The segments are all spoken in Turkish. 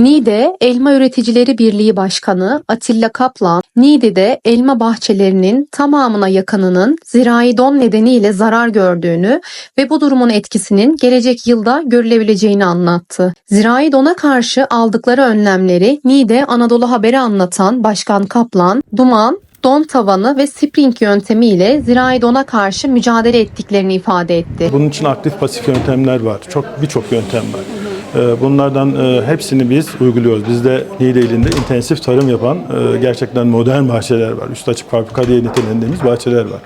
Niğde Elma Üreticileri Birliği Başkanı Atilla Kaplan, Niğde'de elma bahçelerinin tamamına yakınının zirai don nedeniyle zarar gördüğünü ve bu durumun etkisinin gelecek yılda görülebileceğini anlattı. Zirai dona karşı aldıkları önlemleri Niğde Anadolu Haber'i anlatan Başkan Kaplan, duman, don tavanı ve spring yöntemiyle zirai dona karşı mücadele ettiklerini ifade etti. Bunun için aktif pasif yöntemler var. Çok birçok yöntem var. Ee, Bunlardan e, hepsini biz uyguluyoruz. Bizde Niğde ilinde intensif tarım yapan e, gerçekten modern bahçeler var. Üst açık fabrika diye nitelendiğimiz bahçeler var.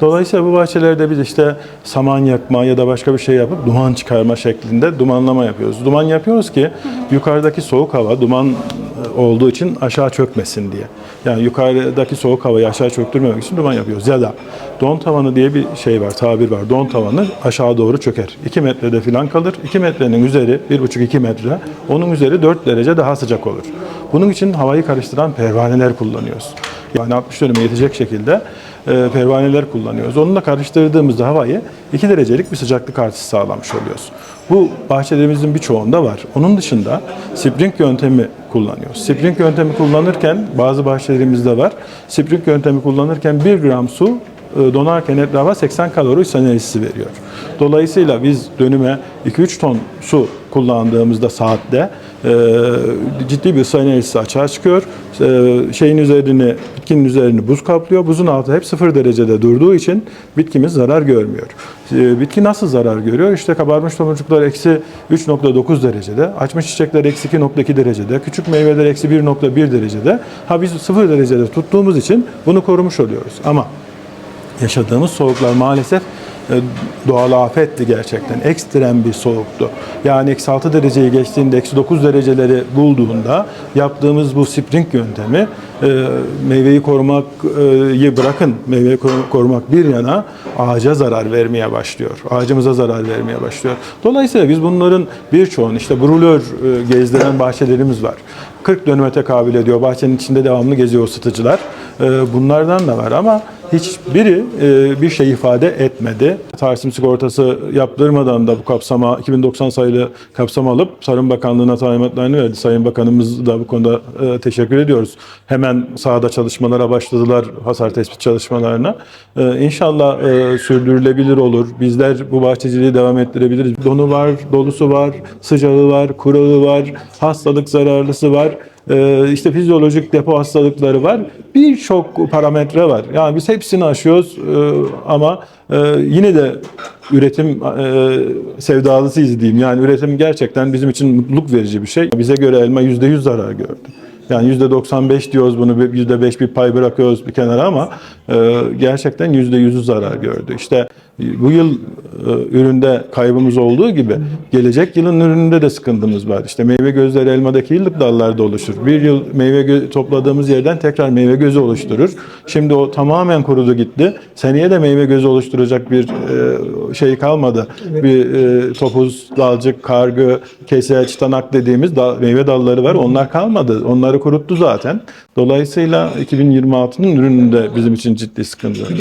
Dolayısıyla bu bahçelerde biz işte saman yakma ya da başka bir şey yapıp duman çıkarma şeklinde dumanlama yapıyoruz. Duman yapıyoruz ki yukarıdaki soğuk hava duman e, olduğu için aşağı çökmesin diye. Yani yukarıdaki soğuk havayı aşağı çöktürmemek için duman yapıyoruz. Ya da don tavanı diye bir şey var, tabir var. Don tavanı aşağı doğru çöker. 2 metrede falan kalır. 2 metrenin üzeri 1,5-2 metre. Onun üzeri 4 derece daha sıcak olur. Bunun için havayı karıştıran pervaneler kullanıyoruz. Yani 60 dönüme yetecek şekilde e, pervaneler kullanıyoruz. Onunla karıştırdığımızda havayı 2 derecelik bir sıcaklık artışı sağlamış oluyoruz. Bu bahçelerimizin birçoğunda var. Onun dışında spring yöntemi kullanıyoruz. Spring yöntemi kullanırken bazı bahçelerimizde var. Spring yöntemi kullanırken 1 gram su donarken etrafa 80 kalori enerjisi veriyor. Dolayısıyla biz dönüme 2-3 ton su kullandığımızda saatte e, ciddi bir ısı enerjisi açığa çıkıyor. E, şeyin üzerini, bitkinin üzerini buz kaplıyor. Buzun altı hep 0 derecede durduğu için bitkimiz zarar görmüyor. E, bitki nasıl zarar görüyor? İşte kabarmış tomurcuklar eksi 3.9 derecede, açmış çiçekler eksi 2.2 derecede, küçük meyveler eksi 1.1 derecede. Ha biz 0 derecede tuttuğumuz için bunu korumuş oluyoruz. Ama yaşadığımız soğuklar maalesef e, doğal afetti gerçekten. Ekstrem bir soğuktu. Yani eksi 6 dereceyi geçtiğinde eksi 9 dereceleri bulduğunda yaptığımız bu spring yöntemi e, meyveyi korumayı bırakın meyveyi koru- korumak bir yana ağaca zarar vermeye başlıyor. Ağacımıza zarar vermeye başlıyor. Dolayısıyla biz bunların birçoğunu işte brulör e, gezdiren bahçelerimiz var. 40 dönüme tekabül ediyor. Bahçenin içinde devamlı geziyor ısıtıcılar. E, Bunlardan da var ama hiçbiri e, bir şey ifade etmedi. Tarsim sigortası yaptırmadan da bu kapsama 2090 sayılı kapsam alıp Tarım Bakanlığı'na talimatlarını verdi. Sayın Bakanımız da bu konuda e, teşekkür ediyoruz. Hemen sahada çalışmalara başladılar hasar tespit çalışmalarına. E, İnşallah e, sürdürülebilir olur. Bizler bu bahçeciliği devam ettirebiliriz. Donu var, dolusu var, sıcağı var, kurağı var, hastalık zararlısı var. Ee, işte fizyolojik depo hastalıkları var. Birçok parametre var. Yani biz hepsini aşıyoruz ee, ama e, yine de üretim e, sevdalısıyız diyeyim. Yani üretim gerçekten bizim için mutluluk verici bir şey. Bize göre elma %100 zarar gördü. Yani %95 diyoruz bunu, %5 bir pay bırakıyoruz bir kenara ama e, gerçekten %100'ü zarar gördü. İşte bu yıl e, üründe kaybımız olduğu gibi gelecek yılın ürününde de sıkıntımız var. İşte meyve gözleri elmadaki yıllık dallarda oluşur. Bir yıl meyve topladığımız yerden tekrar meyve gözü oluşturur. Şimdi o tamamen kurudu gitti. Seneye de meyve gözü oluşturacak bir e, şey kalmadı. Bir e, topuz, dalcık, kargı, kese, çıtanak dediğimiz dal- meyve dalları var. Onlar kalmadı. Onları kuruttu zaten. Dolayısıyla 2026'nın ürününde bizim için ciddi sıkıntı.